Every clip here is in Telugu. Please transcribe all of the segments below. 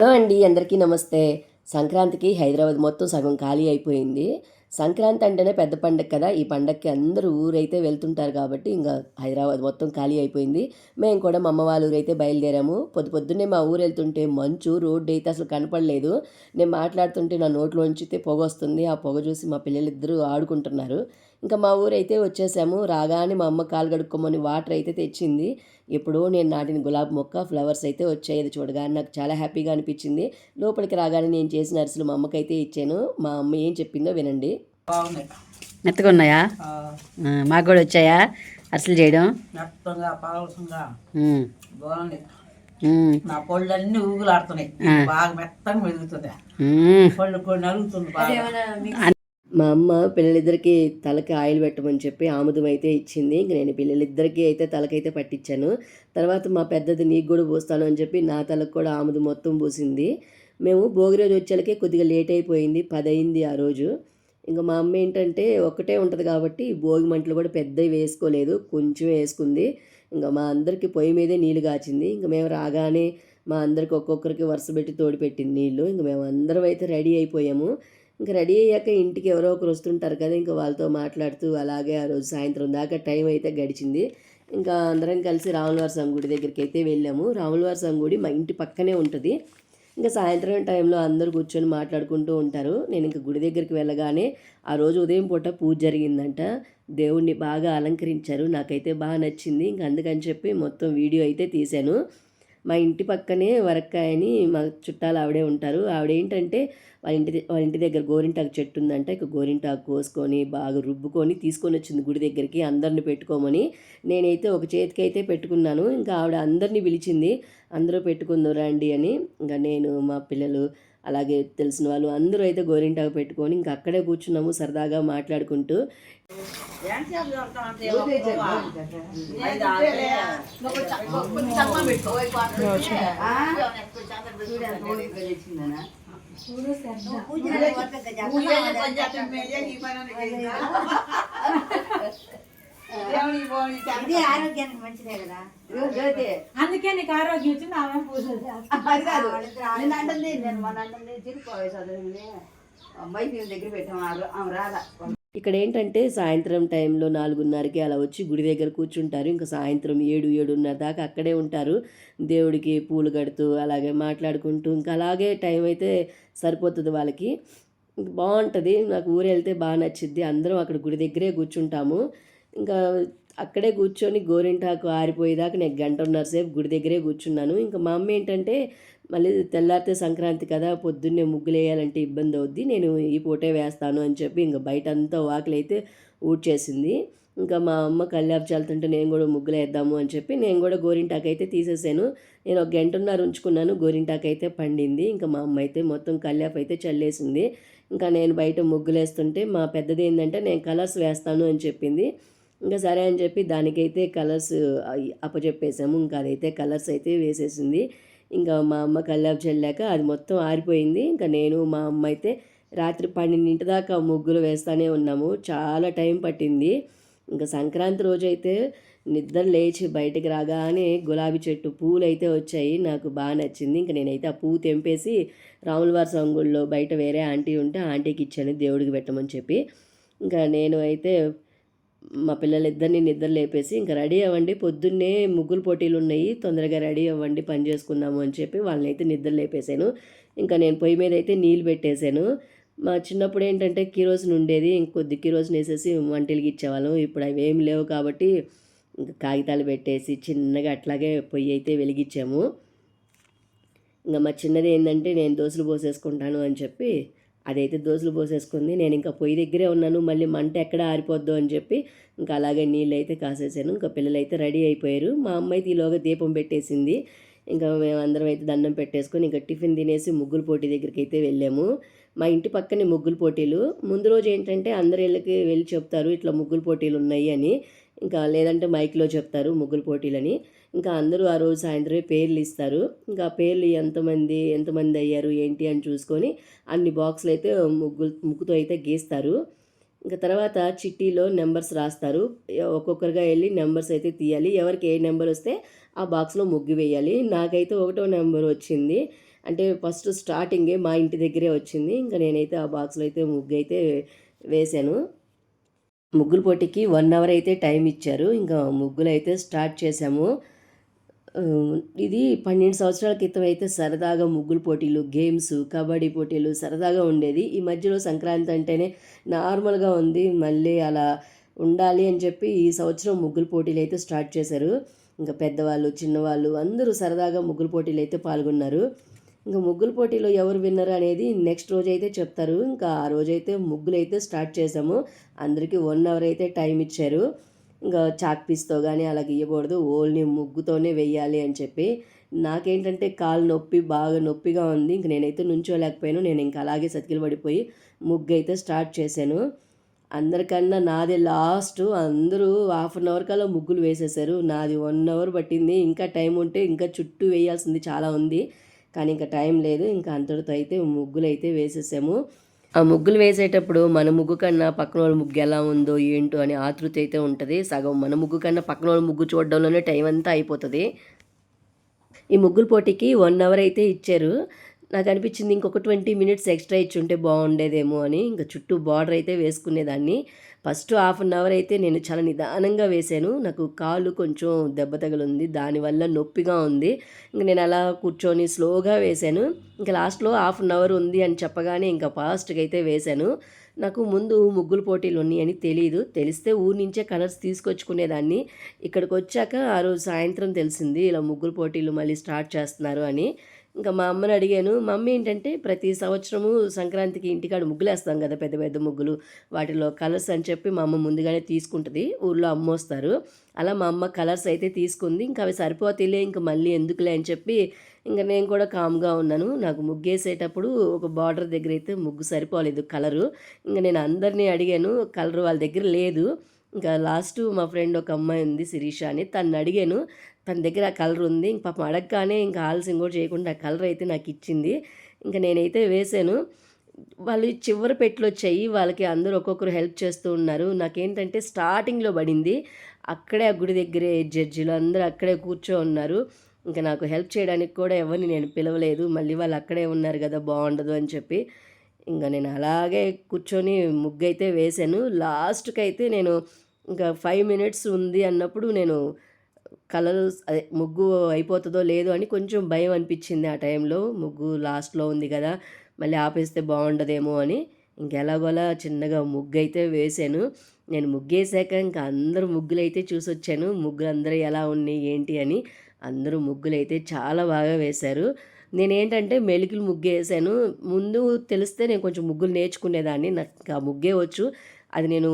హలో అండి అందరికీ నమస్తే. సంక్రాంతికి హైదరాబాద్ మొత్తం సగం ఖాళీ అయిపోయింది. సంక్రాంతి అంటేనే పెద్ద పండగ కదా. ఈ పండగకి అందరూ ఊరైతే వెళ్తుంటారు కాబట్టి ఇంకా హైదరాబాద్ మొత్తం ఖాళీ అయిపోయింది. మేము కూడా మా అమ్మ వాళ్ళ ఊరైతే బయలుదేరాము. పొద్దు పొద్దున్నే మా ఊరు వెళ్తుంటే మంచు రోడ్డు అయితే అసలు కనపడలేదు. నేను మాట్లాడుతుంటే నా నోట్లో ఉంచితే పొగ వస్తుంది. ఆ పొగ చూసి మా పిల్లలిద్దరూ ఆడుకుంటున్నారు. ఇంకా మా ఊరైతే వచ్చేసాము. రాగానే మా అమ్మ కాలు కడుక్కోమని వాటర్ అయితే తెచ్చింది. ఎప్పుడో నేను నాటిన గులాబీ మొక్క ఫ్లవర్స్ అయితే వచ్చాయి. అది చూడగానే నాకు చాలా హ్యాపీగా అనిపించింది. లోపలికి రాగానే నేను చేసిన అరిసెలు మా అమ్మకైతే ఇచ్చాను. మా అమ్మ ఏం చెప్పిందో వినండి. మెత్తగా ఉన్నాయా మాకు కూడా వచ్చాయా అరిసెలు చేయడం? నా పళ్ళు అన్ని ఊగులాడుతున్నాయి బాగా మెత్తగా. పళ్ళు కొన్ని బాగా. మా అమ్మ పిల్లలిద్దరికి తలకి ఆయిల్ పెట్టమని చెప్పి ఆముదం అయితే ఇచ్చింది. ఇంక నేను పిల్లలిద్దరికీ అయితే తలకైతే పట్టించాను తర్వాత మా పెద్దది నీకు కూడా పోస్తాను అని చెప్పి నా తలకు కూడా ఆముదం మొత్తం పూసింది. మేము భోగి రోజు వచ్చేలకే కొద్దిగా లేట్ అయిపోయింది. పది అయింది ఆ రోజు. ఇంకా మా అమ్మ ఏంటంటే ఒకటే ఉంటుంది కాబట్టి భోగి మంటలు కూడా పెద్దవి వేసుకోలేదు. కొంచెం వేసుకుంది. ఇంకా మా అందరికి పొయ్యి మీదే నీళ్ళు కాచింది. ఇంకా మేము రాగానే మా అందరికి ఒక్కొక్కరికి వరుస పెట్టి తోడు పెట్టింది నీళ్ళు ఇంకా మేము అందరం అయితే రెడీ అయిపోయాము. ఇంకా రెడీ అయ్యాక ఇంటికి ఎవరో ఒకరు వస్తుంటారు కదా ఇంకా వాళ్ళతో మాట్లాడుతూ అలాగే ఆ రోజు సాయంత్రం దాకా టైం అయితే గడిచింది. ఇంకా అందరం కలిసి రాములవారి స్వామి గుడి దగ్గరికి అయితే వెళ్ళాము. రాములవారి స్వామి గుడి మా ఇంటి పక్కనే ఉంటుంది. ఇంకా సాయంత్రం టైంలో అందరూ కూర్చొని మాట్లాడుకుంటూ ఉంటారు. నేను ఇంకా గుడి దగ్గరికి వెళ్ళగానే ఆ రోజు ఉదయం పూట పూజ జరిగిందంట. దేవుణ్ణి బాగా అలంకరించారు. నాకైతే బాగా నచ్చింది. ఇంకా అందుకని చెప్పి మొత్తం వీడియో అయితే తీశాను. మా ఇంటి పక్కనే వరక్కాయని మా చుట్టాలు ఆవిడే ఉంటారు. ఆవిడ ఏంటంటే వాళ్ళ ఇంటి వాళ్ళ ఇంటి దగ్గర గోరింటాకు చెట్టు ఉందంట. ఇక గోరింటాకు కోసుకొని బాగా రుబ్బుకొని తీసుకొని వచ్చింది గుడి దగ్గరికి అందరిని పెట్టుకోమని. నేనైతే ఒక చేతికి అయితే పెట్టుకున్నాను. ఇంకా ఆవిడ అందరినీ పిలిచింది అందరూ పెట్టుకుందాం రండి అని. ఇంకా నేను మా పిల్లలు అలాగే తెలిసిన వాళ్ళు అందరూ అయితే గోరింటాకు పెట్టుకొని ఇంకా అక్కడే కూర్చున్నాము సరదాగా మాట్లాడుకుంటూ. ఇది ఆరోగ్యానికి మంచిదే కదా. అందుకే నీకు ఆరోగ్యం వచ్చింది ఆమె నేను అంటుంది నేను మన అంటుంది చదువుని వైద్యం దగ్గర పెట్టాం ఆ- ఆమె రాదా? ఇక్కడ ఏంటంటే సాయంత్రం టైంలో నాలుగున్నరకి అలా వచ్చి గుడి దగ్గర కూర్చుంటారు. ఇంకా సాయంత్రం ఏడు ఏడున్నర దాకా అక్కడే ఉంటారు. దేవుడికి పూలు కడుతూ అలాగే మాట్లాడుకుంటూ ఇంకా అలాగే టైం అయితే సరిపోతుంది వాళ్ళకి. బాగుంటుంది. నాకు ఊరు వెళ్తే బాగా నచ్చిద్ది. అందరం అక్కడ గుడి దగ్గరే కూర్చుంటాము. ఇంకా అక్కడే కూర్చొని గోరింటాకు ఆరిపోయేదాకా నేను గంటన్నర సేపు గుడి దగ్గరే కూర్చున్నాను. ఇంకా మా అమ్మ ఏంటంటే మళ్ళీ తెల్లారితే సంక్రాంతి కదా పొద్దున్నే ముగ్గులు వేయాలంటే ఇబ్బంది అవుద్ది నేను ఈ పూటే వేస్తాను అని చెప్పి ఇంకా బయట అంతా వాకిలి అయితే ఊడ్చేసింది. ఇంకా మా అమ్మ కల్లాపు చల్లుతుంటే నేను కూడా ముగ్గులు వేద్దాము అని చెప్పి నేను కూడా గోరింటాకు అయితే తీసేసాను. నేను ఒక గంటన్నర ఉంచుకున్నాను గోరింటాకు అయితే పండింది. ఇంకా మా అమ్మ అయితే మొత్తం కల్లాపు అయితే చల్లేసింది. ఇంకా నేను బయట ముగ్గులు వేస్తుంటే మా పెద్దది ఏంటంటే నేను కలర్స్ వేస్తాను అని చెప్పింది. ఇంకా సరే అని చెప్పి దానికైతే కలర్స్ అప్పచెప్పేసాము ఇంకా అదైతే కలర్స్ అయితే వేసేసింది. ఇంకా మా అమ్మ కల్లాపు చల్లాక అది మొత్తం ఆరిపోయింది. ఇంకా నేను మా అమ్మ అయితే రాత్రి పన్నెండింటి దాకా ముగ్గులు వేస్తూనే ఉన్నాము. చాలా టైం పట్టింది. ఇంకా సంక్రాంతి రోజు అయితే నిద్ర లేచి బయటకు రాగానే గులాబీ చెట్టు పూలు అయితే వచ్చాయి. నాకు బాగా నచ్చింది. ఇంకా నేనైతే ఆ పువ్వు తెంపేసి రాములవారి సంగుల్లో బయట వేరే ఆంటీ ఉంటే ఆంటీకి ఇచ్చాను. దేవుడికి పెట్టమని చెప్పి. ఇంకా నేను అయితే మా పిల్లలిద్దరిని నిద్ర లేపేసి ఇంకా రెడీ అవ్వండి. పొద్దున్నే ముగ్గులు పోటీలు ఉన్నాయి. తొందరగా రెడీ అవ్వండి పని చేసుకుందాము అని చెప్పి వాళ్ళని అయితే నిద్ర లేపేశాను. ఇంకా నేను పొయ్యి మీద అయితే నీళ్ళు పెట్టేశాను. మా చిన్నప్పుడు ఏంటంటే కిరోసిన్ ఉండేది. ఇంకొద్ది కిరోసిన్ వేసేసి వంటలకి ఇచ్చేవాళ్ళం. ఇప్పుడు అవి ఏమి లేవు కాబట్టి ఇంకా కాగితాలు పెట్టేసి చిన్నగా అట్లాగే పొయ్యి అయితే వెలిగించాము. ఇంకా మా చిన్నది ఏంటంటే నేను దోశలు పోసేసుకుంటాను అని చెప్పి అదైతే దోశలు పోసేసుకుంది. నేను ఇంకా పొయ్యి దగ్గరే ఉన్నాను. మళ్ళీ మంట ఎక్కడ ఆరిపోద్దు అని చెప్పి ఇంకా అలాగే నీళ్ళు అయితే కాసేసాను. ఇంకా పిల్లలు అయితే రెడీ అయిపోయారు. మా అమ్మ అయితే ఈలోగా దీపం పెట్టేసింది. ఇంకా మేము అయితే దండం పెట్టేసుకొని ఇంకా టిఫిన్ తినేసి ముగ్గులు పోటీ దగ్గరికి అయితే వెళ్ళాము. మా ఇంటి పక్కనే ముగ్గులు పోటీలు. ముందు రోజు ఏంటంటే అందరి ఇళ్ళకి వెళ్ళి చెప్తారు ఇట్లా ముగ్గులు పోటీలు ఉన్నాయి అని. ఇంకా లేదంటే మైక్లో చెప్తారు ముగ్గులు పోటీలని. ఇంకా అందరూ ఆ రోజు సాయంత్రమే పేర్లు ఇస్తారు. ఇంకా పేర్లు ఎంతమంది ఎంతమంది అయ్యారు ఏంటి అని చూసుకొని అన్ని బాక్సులు అయితే ముగ్గులు ముగ్గుతో అయితే గీస్తారు. ఇంకా తర్వాత చిట్టీలో నెంబర్స్ రాస్తారు. ఒక్కొక్కరుగా వెళ్ళి నెంబర్స్ అయితే తీయాలి. ఎవరికి ఏ నెంబర్ వస్తే ఆ బాక్స్లో ముగ్గు వేయాలి. నాకైతే ఒకటో నెంబర్ వచ్చింది. అంటే ఫస్ట్ స్టార్టింగే మా ఇంటి దగ్గరే వచ్చింది. ఇంకా నేనైతే ఆ బాక్స్లో అయితే ముగ్గు అయితే వేశాను. ముగ్గుల పోటీకి వన్ అవర్ అయితే టైం ఇచ్చారు. ఇంకా ముగ్గులు అయితే స్టార్ట్ చేసాము ఇది పన్నెండు సంవత్సరాల క్రితం అయితే సరదాగా ముగ్గుల పోటీలు గేమ్స్ కబడ్డీ పోటీలు సరదాగా ఉండేది. ఈ మధ్యలో సంక్రాంతి అంటేనే నార్మల్గా ఉంది. మళ్ళీ అలా ఉండాలి అని చెప్పి ఈ సంవత్సరం ముగ్గుల పోటీలు అయితే స్టార్ట్ చేశారు. ఇంకా పెద్దవాళ్ళు చిన్నవాళ్ళు అందరూ సరదాగా ముగ్గుల పోటీలు అయితే పాల్గొన్నారు. ఇంకా ముగ్గుల పోటీలో ఎవరు విన్నర్ అనేది నెక్స్ట్ రోజు అయితే చెప్తారు. ఇంకా ఆ రోజు అయితే ముగ్గులు అయితే స్టార్ట్ చేసాము అందరికీ వన్ అవర్ అయితే టైం ఇచ్చారు. ఇంకా చాక్ పీస్తో కానీ అలా గీయకూడదు ఓన్లీ ముగ్గుతోనే వెయ్యాలి అని చెప్పి నాకేంటంటే కాలు నొప్పి బాగా నొప్పిగా ఉంది. ఇంక నేనైతే నుంచోలేకపోయాను. నేను ఇంకా అలాగే సతికిలు పడిపోయి ముగ్గు అయితే స్టార్ట్ చేశాను. అందరికన్నా నాది లాస్ట్ అందరూ హాఫ్ అన్ అవర్ కల్లా ముగ్గులు వేసేసారు నాది వన్ అవర్ పట్టింది. ఇంకా టైం ఉంటే ఇంకా చుట్టూ వేయాల్సింది చాలా ఉంది. కానీ ఇంకా టైం లేదు. ఇంకా అంతటితో అయితే ముగ్గులు అయితే వేసేసాము. ఆ ముగ్గులు వేసేటప్పుడు మన ముగ్గు కన్నా పక్కన వాళ్ళ ముగ్గు ఎలా ఉందో ఏంటో అని ఆతృత అయితే ఉంటుంది. సగం మన ముగ్గు కన్నా పక్కన వాళ్ళ ముగ్గు చూడడంలోనే టైం అంతా అయిపోతుంది. ఈ ముగ్గుల పోటీకి వన్ అవర్ అయితే ఇచ్చారు. నాకు అనిపించింది ఇంకొక ట్వంటీ మినిట్స్ ఎక్స్ట్రా ఇచ్చుంటే బాగుండేదేమో అని. ఇంకా చుట్టూ బార్డర్ అయితే వేసుకునేదాన్ని. ఫస్ట్ హాఫ్ అన్ అవర్ అయితే నేను చాలా నిదానంగా వేశాను. నాకు కాలు కొంచెం దెబ్బ తగిలింది. దానివల్ల నొప్పిగా ఉంది. ఇంక నేను అలా కూర్చొని స్లోగా వేశాను. ఇంకా లాస్ట్లో హాఫ్ అన్ అవర్ ఉంది అని చెప్పగానే ఇంకా ఫాస్ట్గా అయితే వేశాను. నాకు ముందు ముగ్గులు పోటీలు ఉన్నాయని తెలియదు తెలిస్తే ఊరి నుంచే కలర్స్ తీసుకొచ్చుకునేదాన్ని. ఇక్కడికి వచ్చాక ఆ రోజు సాయంత్రం తెలిసింది. ఇలా ముగ్గులు పోటీలు మళ్ళీ స్టార్ట్ చేస్తున్నారు అని. ఇంకా మా అమ్మని అడిగాను మా అమ్మ ఏంటంటే ప్రతి సంవత్సరము సంక్రాంతికి ఇంటికాడ ముగ్గులు వేస్తాం కదా పెద్ద పెద్ద ముగ్గులు. వాటిలో కలర్స్ అని చెప్పి మా అమ్మ ముందుగానే తీసుకుంటుంది ఊళ్ళో అమ్మ వస్తారు అలా మా అమ్మ కలర్స్ అయితే తీసుకుంది ఇంకా అవి సరిపోతేలే ఇంకా మళ్ళీ ఎందుకులే అని చెప్పి ఇంకా నేను కూడా కామ్గా ఉన్నాను. నాకు ముగ్గేసేటప్పుడు ఒక బార్డర్ దగ్గర అయితే ముగ్గు సరిపోలేదు కలరు. ఇంకా నేను అందరినీ అడిగాను కలర్ వాళ్ళ దగ్గర లేదు. ఇంకా లాస్ట్ మా ఫ్రెండ్ ఒక అమ్మాయి ఉంది శిరీష అని. తను అడిగాను తన దగ్గర ఆ కలర్ ఉంది ఇంక పాపం అడగగానే ఇంకా ఆలస్యం కూడా చేయకుండా ఆ కలర్ అయితే నాకు ఇచ్చింది. ఇంకా నేనైతే వేసాను వాళ్ళు చివరి పెట్లు వచ్చాయి వాళ్ళకి అందరూ ఒక్కొక్కరు హెల్ప్ చేస్తూ ఉన్నారు. నాకేంటంటే స్టార్టింగ్లో పడింది. అక్కడే ఆ గుడి దగ్గరే జడ్జిలు అందరూ అక్కడే కూర్చో ఉన్నారు. ఇంకా నాకు హెల్ప్ చేయడానికి కూడా ఎవరిని నేను పిలవలేదు. మళ్ళీ వాళ్ళు అక్కడే ఉన్నారు కదా బాగుండదు అని చెప్పి ఇంకా నేను అలాగే కూర్చొని ముగ్గు అయితే వేశాను. లాస్ట్కి అయితే నేను ఇంకా ఫైవ్ మినిట్స్ ఉంది అన్నప్పుడు నేను కలర్ అదే ముగ్గు అయిపోతుందో లేదో అని కొంచెం భయం అనిపించింది ఆ టైంలో. ముగ్గు లాస్ట్లో ఉంది కదా మళ్ళీ ఆపేస్తే బాగుండదేమో అని ఇంకెలాగోలా చిన్నగా ముగ్గు అయితే వేశాను. నేను ముగ్గేసాక ఇంకా అందరూ ముగ్గులు అయితే చూసొచ్చాను. ముగ్గులు అందరూ ఎలా ఉన్నాయి ఏంటి అని అందరూ ముగ్గులు అయితే చాలా బాగా వేశారు. నేనేంటంటే మెలికలు ముగ్గు వేసాను ముందు తెలిస్తే నేను కొంచెం ముగ్గులు నేర్చుకునేదాన్ని. నాకు ఆ ముగ్గే వచ్చు. అది నేను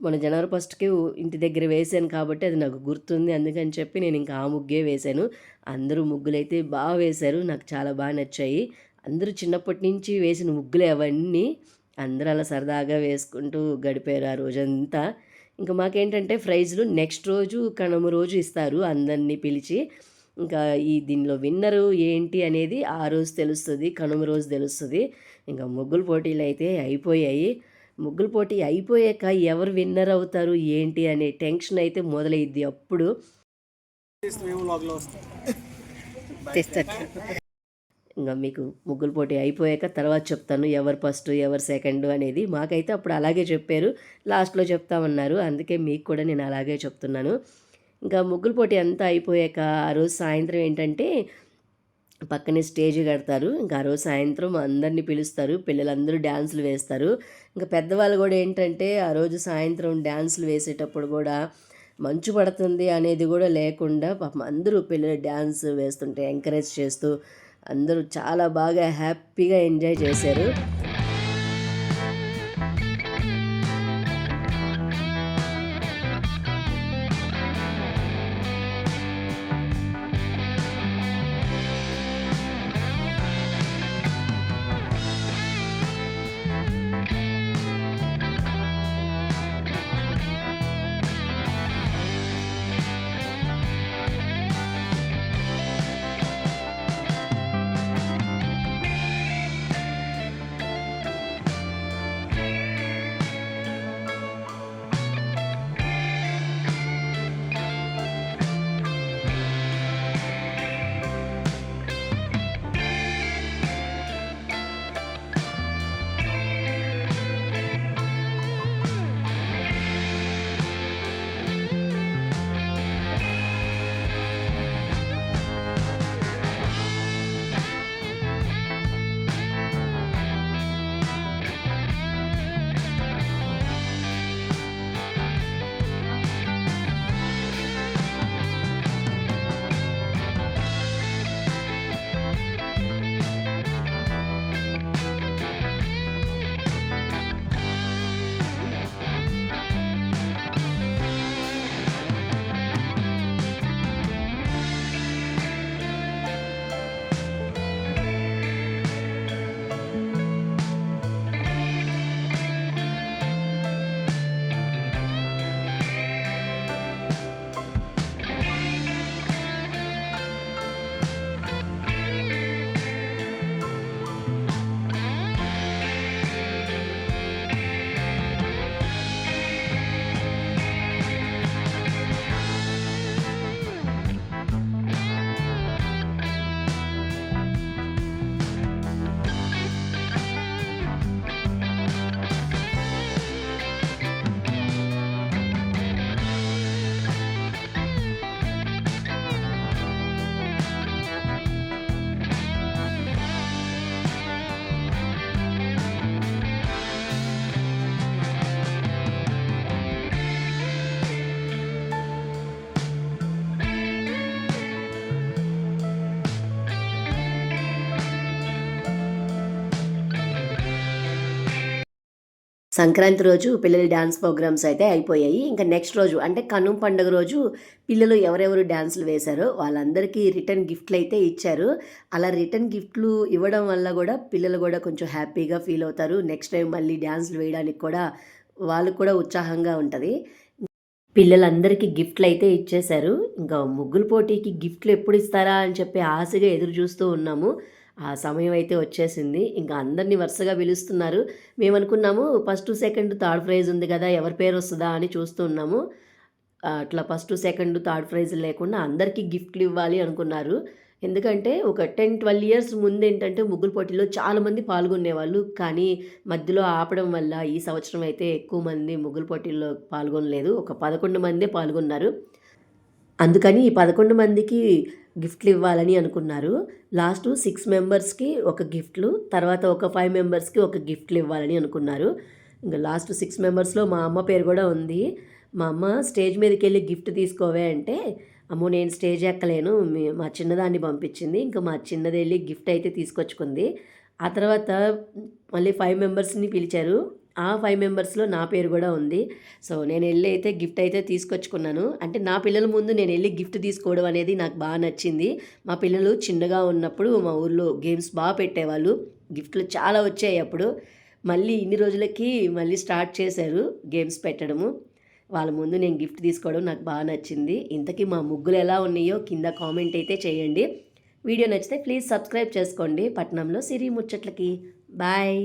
మన జనవరి ఫస్ట్కి ఇంటి దగ్గర వేసాను కాబట్టి అది నాకు గుర్తుంది. అందుకని చెప్పి నేను ఇంకా ఆ ముగ్గే వేశాను అందరూ ముగ్గులు అయితే బాగా వేశారు. నాకు చాలా బాగా నచ్చాయి. అందరూ చిన్నప్పటి నుంచి వేసిన ముగ్గులు అవన్నీ. అందరూ అలా సరదాగా వేసుకుంటూ గడిపారు ఆ రోజంతా. ఇంకా మాకేంటంటే ప్రైజ్లు నెక్స్ట్ రోజు కనుమ రోజు ఇస్తారు అందరినీ పిలిచి. ఇంకా ఈ దీనిలో విన్నరు ఏంటి అనేది ఆ రోజు తెలుస్తుంది కనుమ రోజు తెలుస్తుంది. ఇంకా ముగ్గుల పోటీలు అయితే అయిపోయాయి. ముగ్గుల పోటీ అయిపోయాక ఎవరు విన్నర్ అవుతారు ఏంటి అనే టెన్షన్ అయితే మొదలైద్ది అప్పుడు. తెస్తారు ఇంకా మీకు ముగ్గుల పోటీ అయిపోయాక తర్వాత చెప్తాను ఎవరు ఫస్ట్ ఎవరు సెకండ్ అనేది. మాకైతే అప్పుడు అలాగే చెప్పారు. లాస్ట్లో చెప్తామన్నారు అందుకే మీకు కూడా నేను అలాగే చెప్తున్నాను. ఇంకా ముగ్గుల పోటీ అంతా అయిపోయాక ఆ రోజు సాయంత్రం ఏంటంటే పక్కనే స్టేజ్ కడతారు. ఇంకా ఆ రోజు సాయంత్రం అందరినీ పిలుస్తారు. పిల్లలందరూ డ్యాన్సులు వేస్తారు. ఇంకా పెద్దవాళ్ళు కూడా ఏంటంటే ఆ రోజు సాయంత్రం డ్యాన్సులు వేసేటప్పుడు కూడా మంచు పడుతుంది అనేది కూడా లేకుండా పాపం అందరూ పిల్లలు డ్యాన్స్ వేస్తుంటే ఎంకరేజ్ చేస్తూ అందరూ చాలా బాగా హ్యాపీగా ఎంజాయ్ చేశారు. సంక్రాంతి రోజు పిల్లల డ్యాన్స్ ప్రోగ్రామ్స్ అయితే అయిపోయాయి. ఇంకా నెక్స్ట్ రోజు అంటే కనుమ పండుగ రోజు పిల్లలు ఎవరెవరు డ్యాన్సులు వేశారో వాళ్ళందరికీ రిటర్న్ గిఫ్ట్లు అయితే ఇచ్చారు. అలా రిటర్న్ గిఫ్ట్లు ఇవ్వడం వల్ల కూడా పిల్లలు కూడా కొంచెం హ్యాపీగా ఫీల్ అవుతారు. నెక్స్ట్ టైం మళ్ళీ డ్యాన్సులు వేయడానికి కూడా వాళ్ళకు కూడా ఉత్సాహంగా ఉంటుంది. పిల్లలందరికీ గిఫ్ట్లు అయితే ఇచ్చేశారు. ఇంకా ముగ్గుల పోటీకి గిఫ్ట్లు ఎప్పుడు ఇస్తారా అని చెప్పి ఆశగా ఎదురు చూస్తూ ఉన్నాము. ఆ సమయం అయితే వచ్చేసింది. ఇంకా అందరినీ వరుసగా పిలుస్తున్నారు. మేము అనుకున్నాము ఫస్ట్ సెకండ్ థర్డ్ ప్రైజ్ ఉంది కదా ఎవరి పేరు వస్తుందా అని చూస్తూ ఉన్నాము. అట్లా ఫస్ట్ సెకండ్ థర్డ్ ప్రైజ్ లేకుండా అందరికీ గిఫ్ట్లు ఇవ్వాలి అనుకున్నారు. ఎందుకంటే ఒక టెన్ ట్వెల్వ్ ఇయర్స్ ముందు ఏంటంటే ముగ్గుల పోటీలో చాలామంది పాల్గొనేవాళ్ళు. కానీ మధ్యలో ఆపడం వల్ల ఈ సంవత్సరం అయితే ఎక్కువ మంది ముగ్గుల పోటీల్లో పాల్గొనలేదు. ఒక పదకొండు మందే పాల్గొన్నారు. అందుకని ఈ పదకొండు మందికి గిఫ్ట్లు ఇవ్వాలని అనుకున్నారు. లాస్ట్ సిక్స్ మెంబర్స్కి ఒక గిఫ్ట్లు తర్వాత ఒక ఫైవ్ మెంబర్స్కి ఒక గిఫ్ట్లు ఇవ్వాలని అనుకున్నారు. ఇంకా లాస్ట్ సిక్స్ మెంబర్స్లో మా అమ్మ పేరు కూడా ఉంది. మా అమ్మ స్టేజ్ మీదకి వెళ్ళి గిఫ్ట్ తీసుకోవే అంటే అమ్మో నేను స్టేజ్ ఎక్కలేను. మీ- మా చిన్నదాన్ని పంపించింది. ఇంకా మా చిన్నది వెళ్ళి గిఫ్ట్ అయితే తీసుకొచ్చుకుంది. ఆ తర్వాత మళ్ళీ ఫైవ్ మెంబర్స్ని పిలిచారు. ఆ ఫైవ్ మెంబర్స్లో నా పేరు కూడా ఉంది. సో నేను వెళ్ళి అయితే గిఫ్ట్ అయితే తీసుకొచ్చుకున్నాను. అంటే నా పిల్లల ముందు నేను వెళ్ళి గిఫ్ట్ తీసుకోవడం అనేది నాకు బాగా నచ్చింది. మా పిల్లలు చిన్నగా ఉన్నప్పుడు మా ఊర్లో గేమ్స్ బాగా పెట్టేవాళ్ళు. గిఫ్ట్లు చాలా వచ్చాయి అప్పుడు. మళ్ళీ ఇన్ని రోజులకి మళ్ళీ స్టార్ట్ చేశారు గేమ్స్ పెట్టడము. వాళ్ళ ముందు నేను గిఫ్ట్ తీసుకోవడం నాకు బాగా నచ్చింది. ఇంతకీ మా ముగ్గులు ఎలా ఉన్నాయో కింద కామెంట్ అయితే చేయండి. వీడియో నచ్చితే ప్లీజ్ సబ్స్క్రైబ్ చేసుకోండి. పట్నంలో సిరి ముచ్చట్లకి. బాయ్